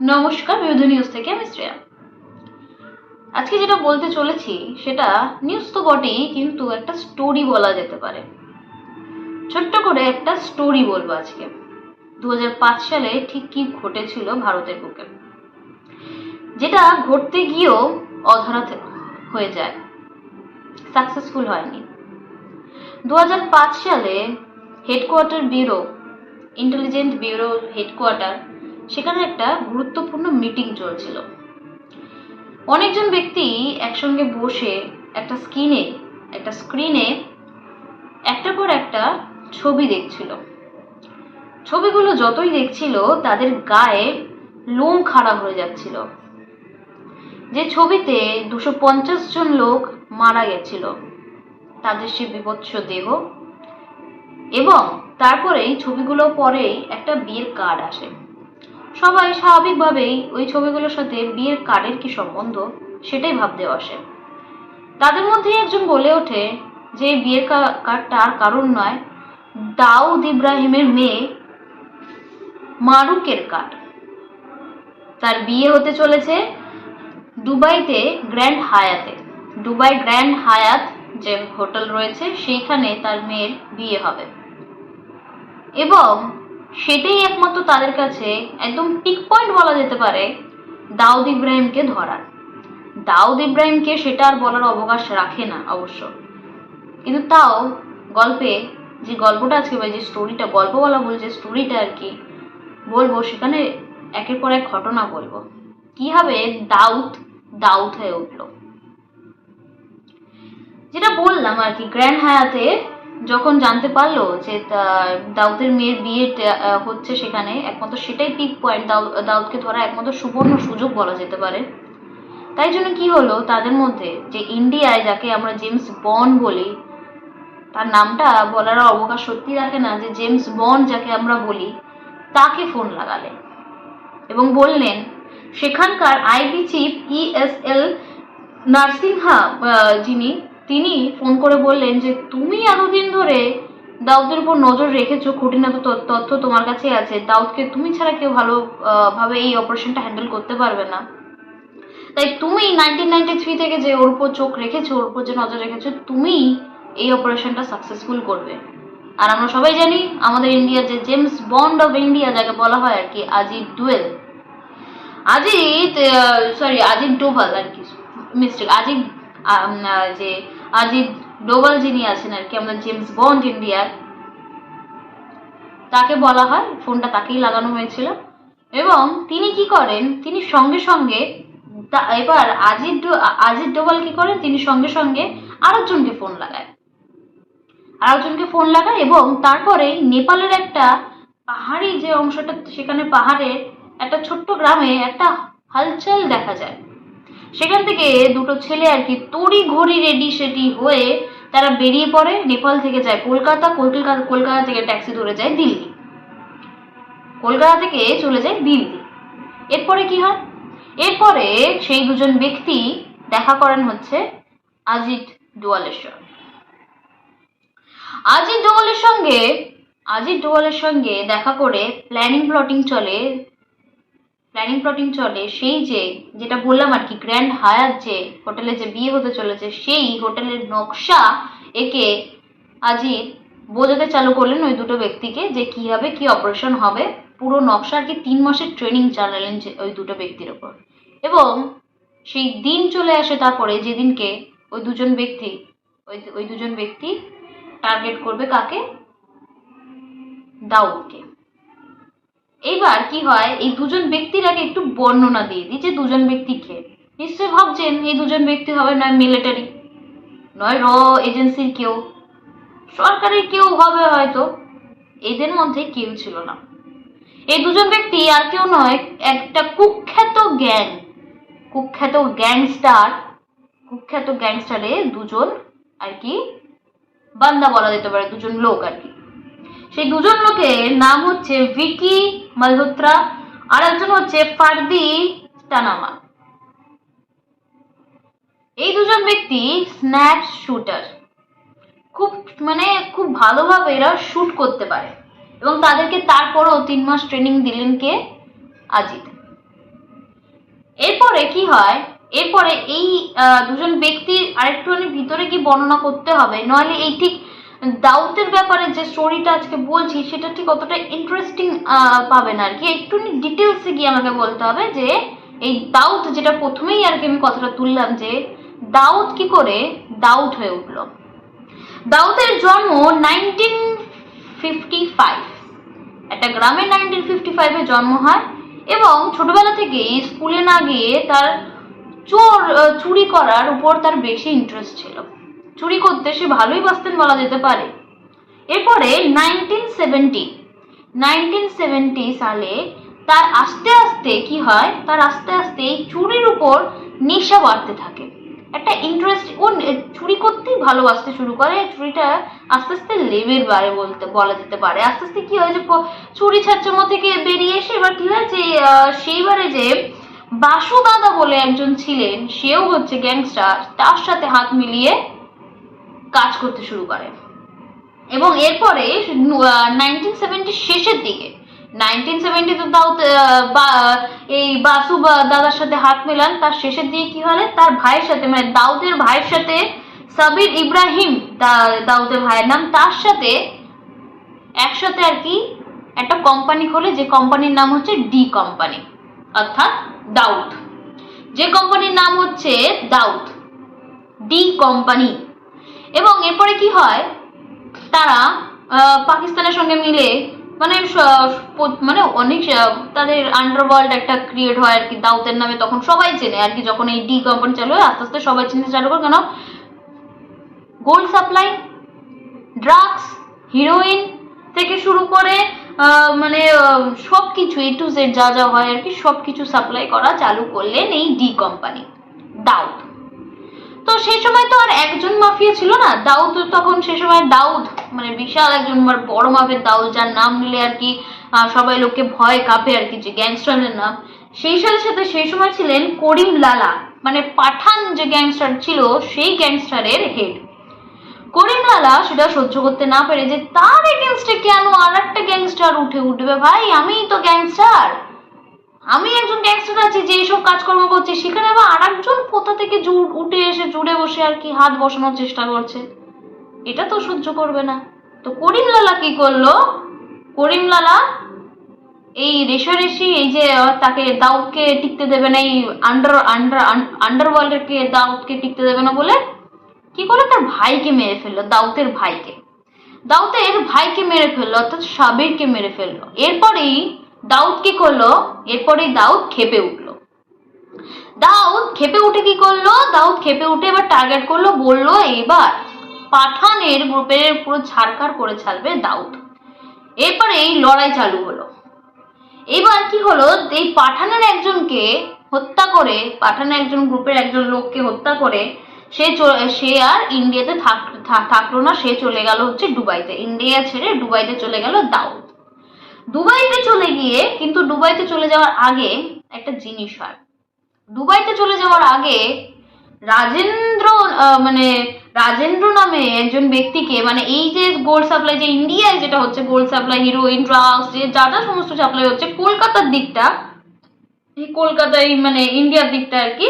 নমস্কার, বিরোধী নিউজ থেকে আমি শ্রেয়া। আজকে যেটা বলতে চলেছি, সেটা নিউজ তো বটেই, কিন্তু একটা স্টোরি বলা যেতে পারে। ছোট্ট করে একটা স্টোরি বলব আজকে। দু হাজার পাঁচ সালে ঠিক কি ঘটেছিল ভারতের বুকে? যেটা ঘটতে গিয়েও অধরা হয়ে যায়। সাকসেসফুল হয়নি। দু হাজার পাঁচ সালে headquarter bureau intelligent bureau headquarter সেখানে একটা গুরুত্বপূর্ণ মিটিং চলছিল। অনেকজন ব্যক্তি একসঙ্গে বসে একটা স্ক্রিনে একটা স্ক্রিনে একটার পর একটা ছবি দেখছিল। ছবিগুলো যতই দেখছিল, তাদের গায়ে লোম খাড়া হয়ে যাচ্ছিল। যে ছবিতে দুশো পঞ্চাশ জন লোক মারা গেছিল, তাদের সে বিভৎস দেহ এবং তারপরেই ছবিগুলো পরেই একটা বিয়ের কার্ড আসে। সবাই স্বাভাবিকভাবেই ওই ছবিগুলোর সাথে বিয়ের কার্ডের কি সম্বন্ধ সেটাই ভাবতে বসে তাদের মধ্যেই একজন বলে ওঠে যে বিয়ের কার্ডটা আর কারণ নয়, দাউদ ইব্রাহিমের মেয়ে মারুকের কার্ড। তার বিয়ে হতে চলেছে দুবাইতে গ্র্যান্ড হায়াতে। দুবাই গ্র্যান্ড হায়াত যে হোটেল রয়েছে, সেইখানে তার মেয়ের বিয়ে হবে। এবং সেটাই একমাত্র তাদের কাছে একদম পিক পয়েন্ট বলা যেতে পারে দাউদ ইব্রাহিমকে ধরার। দাউদ ইব্রাহিমকে সেটা আর বলার অবকাশ রাখে না অবশ্য। কিন্তু তাও গল্পে যে গল্পটা আজকে বা যে স্টোরিটা গল্প বলা বলে যে স্টোরিটা আর কি বলব, সেখানে একের পর এক ঘটনা বলব। কীভাবে দাউদ দাউদ হয়ে উঠল? যেটা বললাম আর কি, গ্র্যান্ড হায়াতে যখন জানতে পারল যে দাউদের মেয়ের বিয়ে হচ্ছে সেখানে, একমাত্র সেটাই পিক পয়েন্ট দাউদকে ধরা একমাত্র সুবর্ণ সুযোগ বলা যেতে পারে। তাই জন্য কি হলো তাদের মধ্যে? যে ইন্ডিয়ায় যাকে আমরা জেমস বন্ড বলি, তার নামটা বলার অবকাশ সত্যি রাখে না যে জেমস বন্ড যাকে আমরা বলি, তাকে ফোন লাগালেন এবং বললেন, সেখানকার আইবি চিফ ইএসএল নার্সিংহা যিনি তিনি ফোন করে বললেন যে, তুমি এতদিন ধরে দাউদের উপর নজর রেখেছো খুঁটিনাটি তথ্য তোমার কাছে আছে। দাউদকে তুমি ছাড়া কেউ ভালো ভাবে এই অপারেশনটা হ্যান্ডেল করতে পারবে না। তাই তুমি নাইনটিন নাইনটি থ্রি থেকে যে ওর উপর চোখ রেখেছো, ওর উপর যে নজর রেখেছো, তুমি এই অপারেশনটা সাকসেসফুল করবে। আর আমরা সবাই জানি, আমাদের ইন্ডিয়ার যে জেমস বন্ড অফ ইন্ডিয়া যাকে বলা হয় আর কি আজিত ডুয়েল আজিত সরি আজিত ডোভাল আর কি, মিস্টেক আজিত যে আজিত ডোভাল যিনি আছেন আর কি আমাদের জেমস বন্ড ইন্ডিয়ার, তাকে বলা হয়, ফোনটা তাকেই লাগানো হয়েছিল। এবং তিনি কি করেন, তিনি সঙ্গে সঙ্গে এবার আজিত আজিত ডোভাল কি করেন, তিনি সঙ্গে সঙ্গে আরেকজনকে ফোন লাগায়। আরেকজনকে ফোন লাগায় এবং তারপরে নেপালের একটা পাহাড়ি যে অংশটা, সেখানে পাহাড়ের একটা ছোট্ট গ্রামে একটা হালচাল দেখা যায়। সেখান থেকে দুটো ছেলে আর কি তড়ি ঘড়ি রেডি সেডি হয়ে তারা বেরিয়ে পড়ে। নেপাল থেকে যায় কলকাতা। কলকাতা কলকাতা থেকে ট্যাক্সি ধরে যায় দিল্লি। কলকাতা থেকে চলে যায় দিল্লি। এরপরে কি হয়? এরপরে সেই দুজন ব্যক্তি দেখা করেন হচ্ছে আজিত ডোয়ালের সঙ্গে। আজিত ডোয়ালের সঙ্গে আজিত ডোয়ালের সঙ্গে দেখা করে প্ল্যানিং প্লটিং চলে। প্ল্যানিং প্লটিং চলে, সেই যে, যেটা বললাম আর কি গ্র্যান্ড হায়ার যে হোটেলে যে বিয়ে হতে চলেছে, সেই হোটেলের নকশা একে আজিত বোঝাতে চালু করলেন ওই দুটো ব্যক্তিকে যে কীভাবে কি অপারেশন হবে। পুরো নকশা আর কি তিন মাসের ট্রেনিং চালালেন যে ওই দুটো ব্যক্তির ওপর। এবং সেই দিন চলে আসে তারপরে যেদিনকে ওই দুজন ব্যক্তি, ওই ওই দুজন ব্যক্তি টার্গেট করবে কাকে? দাউদকে। এইবার কি হয়, এই দুজন ব্যক্তির আগে একটু বর্ণনা দিয়ে দিই যে দুজন ব্যক্তি কে। নিশ্চয়ই ভাবছেন এই দুজন ব্যক্তি হবে নয় মিলিটারি নয় র এজেন্সির কেউ, সরকারের কেউ হবে হয়তো, এদের মধ্যে কেউ ছিল না। এই দুজন ব্যক্তি আর কেউ নয়, একটা কুখ্যাত গ্যাং কুখ্যাত গ্যাংস্টার কুখ্যাত গ্যাংস্টারে দুজন আর কি বান্দা বলা যেতে পারে, দুজন লোক আর কি। সেই দুজন লোকের নাম হচ্ছে ভিকি মালহোত্রা আর একজন হচ্ছে ফার্দি টানামা। এই দুজন ব্যক্তি স্ন্যাপ শুটার। খুব মানে খুব ভালোভাবে এরা শুট করতে পারে এবং তাদেরকে তারপরও তিন মাস ট্রেনিং দিলেন কে? আজিত। এরপরে কি হয়? এরপরে এই দুজন ব্যক্তির আরেকটুখানি ভিতরে কি বর্ণনা করতে হবে, নইলে এই ঠিক দাউতের ব্যাপারে যে স্টোরিটা আজকে বলছি, সেটা ঠিক অতটা ইন্টারেস্টিং পাবে না আর কি একটু ডিটেলসে গিয়ে আমাকে বলতে হবে যে, এই দাউদ যেটা প্রথমেই আর কি আমি কথাটা তুললাম যে দাউদ কি করে? দাউদ হয়ে উঠল। দাউদের জন্ম নাইনটিন ফিফটি ফাইভ একটা গ্রামে নাইনটিন ফিফটি ফাইভে জন্ম হয় এবং ছোটবেলা থেকে স্কুলে না গিয়ে তার চোর চুরি করার উপর তার বেশি ইন্টারেস্ট ছিল। চুরি করতে সে ভালোই বাঁচতেন বলা যেতে পারে। এরপরে নাইনটিন সেভেন্টি নাইনটিন সেভেন্টি সালে তার আস্তে আস্তে কি হয়, তার আস্তে আস্তে এই চুরির উপর নেশা বাড়তে থাকে। একটা ইন্টারেস্ট ও চুরি করতেই ভালোবাসতে শুরু করে। চুরিটা আস্তে আস্তে লেভেল বাড়ে বলতে, বলা যেতে পারে। আস্তে আস্তে কি হয় যে চুরি ছাচ্চামো থেকে বেরিয়ে এসে এবার কি হয় যে সেইবারে যে বাসু দাদা বলে একজন ছিলেন, সেও হচ্ছে গ্যাংস্টার তার সাথে হাত মিলিয়ে কাজ করতে শুরু করে। এবং এরপরে নাইনটিন সেভেন্টির শেষের দিকে নাইনটিন এই বাসু দাদার সাথে হাত মেলান, তার শেষের দিকে কি হলে? তার ভাইয়ের সাথে মানে দাউদের ভাইয়ের সাথে সাবির ইব্রাহিম দাউদের ভাইয়ের নাম, তার সাথে একসাথে আর কি একটা কোম্পানি খোলে, যে কোম্পানির নাম হচ্ছে ডি কোম্পানি অর্থাৎ দাউদ। যে কোম্পানির নাম হচ্ছে দাউদ। ডি কোম্পানি এবং এরপরে কি হয়? তারা পাকিস্তানের সঙ্গে মিলে মানে মানে অনেক তাদের আন্ডারওয়ার্ল্ড একটা ক্রিয়েট হয় আর কি দাউতের নামে তখন সবাই চেনে। আর কি যখন এই ডি কোম্পানি চালু হয়, আস্তে আস্তে সবাই চিনতে চালু করে কেন? গোল্ড সাপ্লাই ড্রাগস হিরোইন থেকে শুরু করে মানে সব কিছু এ টু জেড যা যা হয় আর কি সব কিছু সাপ্লাই করা চালু করলেন এই ডি কোম্পানি দাউদ। তো সেই সময় তো আর একজন মাফিয়া ছিল না, দাউদ, তখন সে সময় দাউদ মানে বিশাল একজন বড় মাপের দাউদ যার নাম নিলে আর কি সবাই লোককে ভয় কাঁপে আর কি, যে গ্যাংস্টারের নাম। সেই সাথে সাথে সেই সময় ছিলেন করিম লালা মানে পাঠান যে গ্যাংস্টার ছিল, সেই গ্যাংস্টারের হেড করিম লালা সেটা সহ্য করতে না পেরে যে, তার এগেনস্টে কেন আর একটা গ্যাংস্টার উঠে উঠবে ভাই? আমিই তো গ্যাংস্টার। আমি একজন গ্যাংস্টার আছি যে এইসব কাজকর্ম করছে, সেখানে আবার আর একজন কোথা থেকে উঠে এসে জুড়ে বসে আর কি হাত বসানোর চেষ্টা করছে? এটা তো সহ্য করবে না। তো করিম লালা কি করল? করিম লালা, এই রেশারেশি এই যে তাকে দাউদকে টিকতে দেবে না, এই আন্ডার আন্ডার আন্ডারওয়ার্ল্ডকে দাউদকে টিকতে দেবে না বলে, কি করল তার ভাইকে মেরে ফেলল? দাউতের ভাইকে। দাউতের ভাইকে মেরে ফেলল, অর্থাৎ সাবিরকে মেরে ফেলল। এরপরেই দাউদ কি করল? এরপরেই দাউদ খেপে উঠল। দাউদ খেপে উঠে কি করল? দাউদ খেপে উঠে এবার টার্গেট করল, বলল এবার পাঠানের গ্রুপের পুরো ছাড়কার করে ছাড়বে দাউদ। এরপরে এই লড়াই চালু হলো। এবার কি হলো? এই পাঠানের একজনকে হত্যা করে, পাঠানের একজন গ্রুপের একজন লোককে হত্যা করে, সে সে আর ইন্ডিয়াতে থাক- থাকল না, সে চলে গেল হচ্ছে দুবাইতে। ইন্ডিয়া ছেড়ে দুবাইতে চলে গেল দাউদ। দুবাইতে চলে গিয়ে, কিন্তু দুবাইতে চলে যাওয়ার আগে একটা জিনিস হয়। দুবাইতে চলে যাওয়ার আগে রাজেন্দ্র মানে রাজেন্দ্র নামে একজন ব্যক্তিকে মানে এই যে গোল্ড সাপ্লাই যে ইন্ডিয়ায় যেটা হচ্ছে গোল্ড সাপ্লাই হিরোইন ড্রাগস যে যা যা সমস্ত সাপ্লাই হচ্ছে, কলকাতার দিকটা, এই কলকাতায় মানে ইন্ডিয়ার দিকটা আর কি,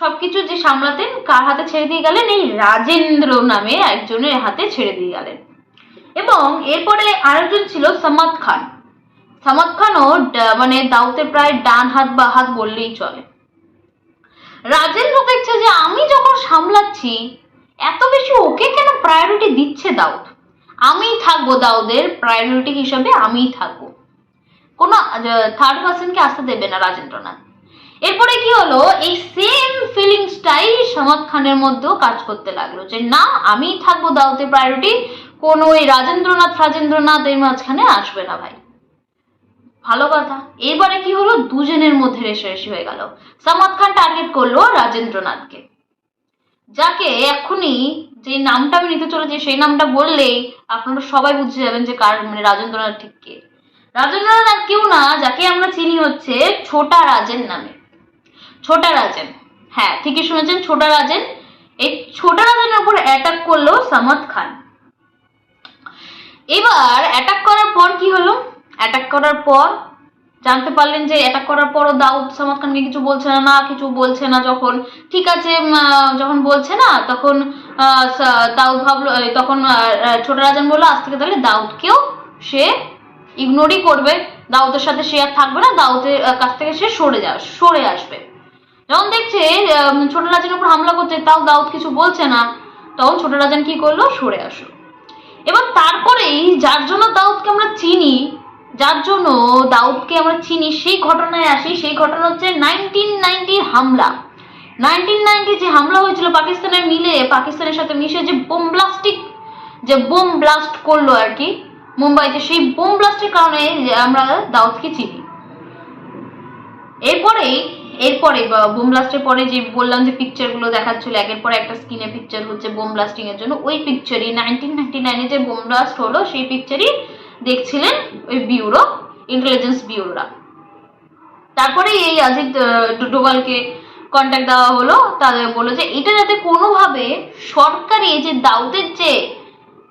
সবকিছু যে সামলাতেন, কার হাতে ছেড়ে দিয়ে গেলেন? এই রাজেন্দ্র নামে একজনের হাতে ছেড়ে দিয়ে গেলেন। এবং এরপরে আরেকজন ছিল সামাদ খান। সামাদ খানও মানে দাউতে প্রায় ডান হাত বা হাত বললেই চলে। রাজেন্দ্র দেখছে যে আমি যখন সামলাচ্ছি, এত বেশি ওকে কেন প্রায়োরিটি দিচ্ছে দাউদ? আমিই থাকব দাউদের প্রায়োরিটি হিসাবে আমিই থাকব। কোনো থার্ড পার্সনকে আসতে দেবে না রাজেন্দ্রনাথ। এরপরে কি হলো? এই সেম ফিলিংসটাই সামাদ খানের মধ্যেও কাজ করতে লাগল যে, না, আমিই থাকব দাউদের প্রায়োরিটি কোনো ওই রাজেন্দ্রনাথ রাজেন্দ্রনাথ এর মাঝখানে আসবে না ভাই। ভালো কথা। এবারে কি হলো? দুজনের মধ্যে রেশারেশি হয়ে গেল। সামাদ খান টার্গেট করল রাজেন্দ্রনাথকে। যাকে এখনই যে নামটা আমি নিতে চলেছি, সেই নামটা বললেই আপনারা সবাই বুঝে যাবেন যে কার মানে রাজেন্দ্রনাথ ঠিক কে। রাজেন্দ্রনাথ কেউ না, যাকে আমরা চিনি হচ্ছে ছোটা রাজেন নামে। ছোটা রাজেন। হ্যাঁ ঠিকই শুনেছেন, ছোটা রাজেন। এই ছোটা রাজেনের উপর অ্যাটাক করল সামাদ খান। এবার অ্যাটাক করার পর কি হলো? অ্যাটাক করার পর জানতে পারলেন যে অ্যাটাক করার পরও দাউদ সামাদ খানকে কিছু বলছে না না কিছু বলছে না যখন। ঠিক আছে যখন বলছে না, তখন দাউদ ভাবলো তখন ছোট রাজন বলল, আজ থেকে তাহলে দাউদকেও সে ইগনোরই করবে। দাউদের সাথে সে আর থাকবে না, দাউদের কাছ থেকে সে সরে যা, সরে আসবে। যখন দেখছে ছোট রাজানের উপর হামলা করছে, তাও দাউদ কিছু বলছে না, তখন ছোট রাজান কি করল? সরে আসলো। এবং তারপরেই যার জন্য দাউদকে আমরা চিনি, যার জন্য দাউদকে আমরা চিনি, সেই ঘটনায় আসি, সেই ঘটনা হচ্ছে নাইনটিন নাইনটির হামলা। নাইনটিন নাইনটি যে হামলা হয়েছিল পাকিস্তানের মিলে, পাকিস্তানের সাথে মিশে যে বোম ব্লাস্টিক, যে বোম ব্লাস্ট করল আর কি, মুম্বাইতে, সেই বোম ব্লাস্টের কারণে আমরা দাউদকে চিনি। এরপরেই এরপরে বোম ব্লাস্টের পরে যে বললাম যে পিকচারগুলো দেখাচ্ছিল, একের পর একটা স্ক্রিনে পিকচার হচ্ছে বোম ব্লাস্টিং এর জন্য, ওই পিকচারই নাইনটিন নাইনটি নাইনে যে বোম ব্লাস্ট হলো, সেই পিকচারই দেখছিলেন ওই ব্যুরো ইন্টেলিজেন্স ব্যুরোরা তারপরে এই অজিত ডোভালকে কন্ট্যাক্ট দেওয়া হলো, তাদের বলল যে এটা যাতে কোনোভাবে সরকারি যে দাউদের যে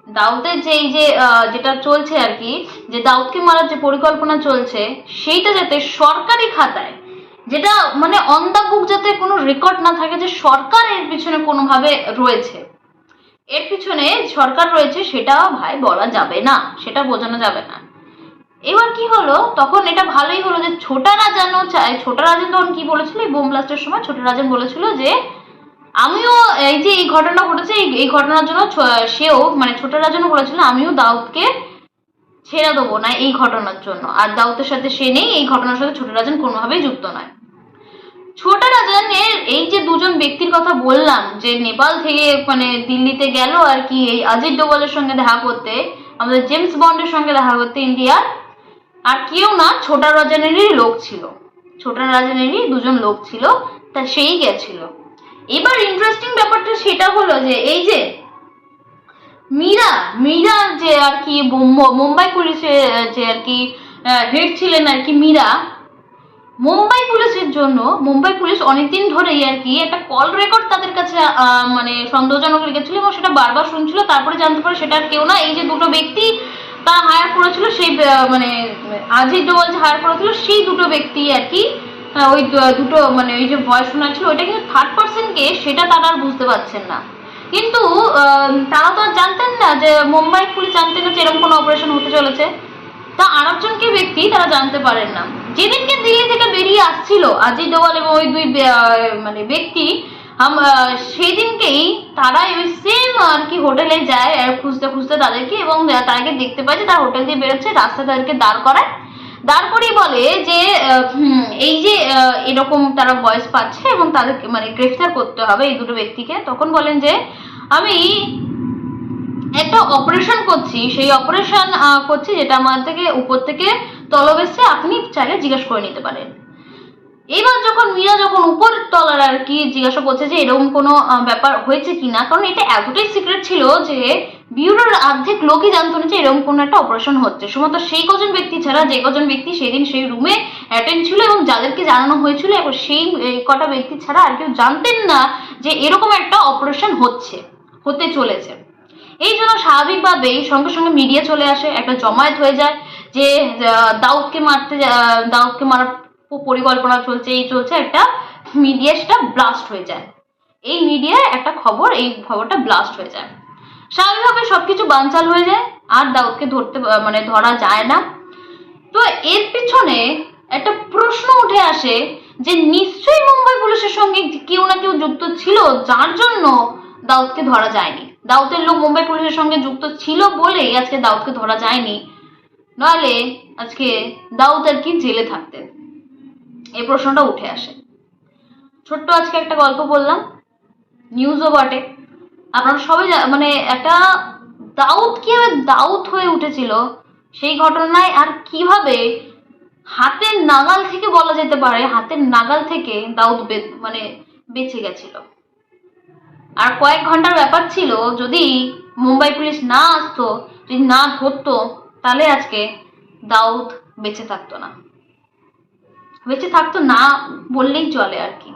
দাউদের যে এই যে যেটা চলছে আর কি, যে দাউদকে মারার যে পরিকল্পনা চলছে, সেইটা যাতে সরকারি খাতায় যেটা মানে অন দ্য বুক যাতে কোনো রেকর্ড না থাকে যে সরকার এর পিছনে কোনোভাবে রয়েছে। এর পিছনে সরকার রয়েছে সেটা ভাই বলা যাবে না, সেটা বোঝানো যাবে না। এবার কি হলো? তখন এটা ভালোই হলো যে ছোটা চায় ছোটা রাজান তখন কি বলেছিল? এই বোম ব্লাস্টের সময় ছোটা রাজান বলেছিল যে, আমিও এই যে এই ঘটনা ঘটেছে, এই- ঘটনার জন্য সেও মানে ছোট রাজানও বলেছিল, আমিও দাউদকে ছেড়ে দেবো না এই ঘটনার জন্য। আর দাউদের সাথে সে নেই, এই ঘটনার সাথে ছোট রাজান কোনোভাবেই যুক্ত নয়। ছোট রাজানের এই যে দুজন ব্যক্তির কথা বললাম, যে নেপাল থেকে মানে দিল্লিতে গেল আর কি, এই অজিত ডোভালের সঙ্গে দেখা করতে, আমাদের জেমস বন্ডের সঙ্গে দেখা করতে ইন্ডিয়ার, আর কেউ না, ছোটা রাজানেরই লোক ছিল। ছোটা রাজানেরই দুজন লোক ছিল, তা সেই গেছিল। এবার ইন্টারেস্টিং ব্যাপারটা সেটা হলো যে, এই যে মীরা মীরা যে আর কি মুম্বাই পুলিশে যে আর কি হেড ছিলেন আর কি মীরা মুম্বাই পুলিশের জন্য, মুম্বাই পুলিশ অনেকদিন ধরেই আর কি একটা কল রেকর্ড তাদের কাছে মানে সন্দেহজনক লেগেছিল এবং সেটা বারবার শুনছিল, তারপরে জানতে পারে সেটা আর কেউ না। এই যে দুটো ব্যক্তি তা হায়ার করেছিল, সেই মানে আজিজ ডোভাল যে হায়ার করেছিল সেই দুটো ব্যক্তি আর কি ওই দুটো মানে ওই যে ভয়েস শোনাচ্ছিল, ওইটা কিন্তু থার্ড পার্সনকে সেটা তারা আর বুঝতে পারছেন না। কিন্তু তারা তো আর জানতেন না যে মুম্বাই পুলিশ জানতেন না যে এরকম কোনো অপারেশন হতে চলেছে। তা আরেকজনকে ব্যক্তি তারা জানতে পারেন না। যেদিনকে দিল্লি থেকে বেরিয়ে আসছিল আজিজ ডোভাল এবং ওই দুই মানে ব্যক্তি সেদিনকেই তারা ওই সেম আর কি হোটেলে যায় খুঁজতে খুঁজতে তাদেরকে এবং তাদেরকে দেখতে পায় যে তার হোটেল দিয়ে বেরোচ্ছে রাস্তায় তাদেরকে দাঁড় করায়। দাঁড় করিয়ে বলে যে এই যে এরকম তারা বয়স পাচ্ছে এবং তাদেরকে মানে গ্রেফতার করতে হবে এই দুটো ব্যক্তিকে। তখন বলেন যে, আমি একটা অপারেশন করছি, সেই অপারেশন করছি যেটা আমার থেকে উপর থেকে তলব এসছে, আপনি চাইলে জিজ্ঞেস করে নিতে পারেন। এবার যখন মীরা যখন উপর তলার আর কি জিজ্ঞাসা করছে যে এরকম কোনো ব্যাপার হয়েছে কিনা, কারণ এটা এতটাই সিক্রেট ছিল যে বিউরোর অর্ধেক লোকই জানতো না যে এরকম কোনো একটা অপারেশন হচ্ছে। শুধুমাত্র সেই কজন ব্যক্তি ছাড়া যে কজন ব্যক্তি সেদিন সেই রুমে অ্যাটেন্ড ছিল এবং যাদেরকে জানানো হয়েছিল এবং সেই কটা ব্যক্তি ছাড়া আর কেউ জানতেন না যে এরকম একটা অপারেশন হচ্ছে, হতে চলেছে। এই জন্য স্বাভাবিকভাবেই সঙ্গে সঙ্গে মিডিয়া চলে আসে, একটা জমায়েত হয়ে যায় যে দাউদকে মারতে দাউদকে মারার পরিকল্পনা চলছে, এই চলছে, একটা মিডিয়া সেটা ব্লাস্ট হয়ে যায়। এই মিডিয়ায় একটা খবর, এই খবরটা ব্লাস্ট হয়ে যায়। স্বাভাবিকভাবে সবকিছু বানচাল হয়ে যায়, আর দাউদকে ধরতে মানে ধরা যায় না। তো এর পিছনে একটা প্রশ্ন উঠে আসে যে, নিশ্চয়ই মুম্বাই পুলিশের সঙ্গে কেউ না কেউ যুক্ত ছিল, যার জন্য দাউদকে ধরা যায়নি। দাউদের লোক মুম্বাই পুলিশের সঙ্গে যুক্ত ছিল বলেই আজকে দাউদকে ধরা যায়নি। নইলে আজকে দাউদ আর কি জেলে থাকতেন? এই প্রশ্নটা উঠে আসে। ছোট্ট আজকে একটা গল্প বললাম নিউজও বটে আপনারা সবাই মানে একটা দাউদ কীভাবে দাউদ হয়ে উঠেছিল? সেই ঘটনায় আর কীভাবে হাতের নাগাল থেকে বলা যেতে পারে, হাতের নাগাল থেকে দাউদ মানে বেঁচে গেছিল? আর কয়েক ঘণ্টার ব্যাপার ছিল, যদি মুম্বাই পুলিশ না আসতো, যদি না ধরতো, তাহলে আজকে দাউদ বেঁচে থাকতো না। বেঁচে থাকতো না বললেই চলে আর কি।